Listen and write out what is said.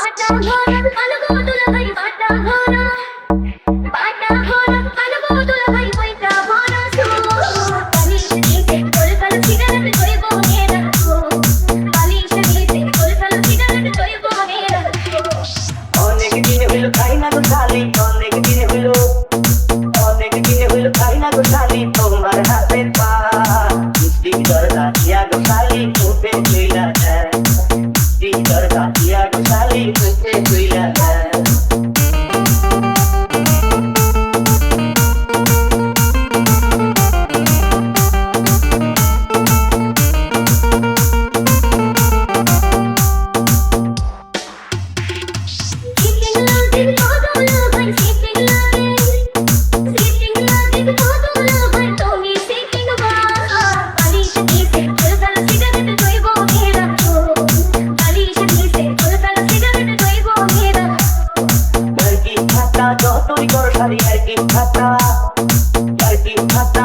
పాట ఘోరం కలుగోతులపై పాట যতই কর শাড়ি আর কি ফাটা আর কর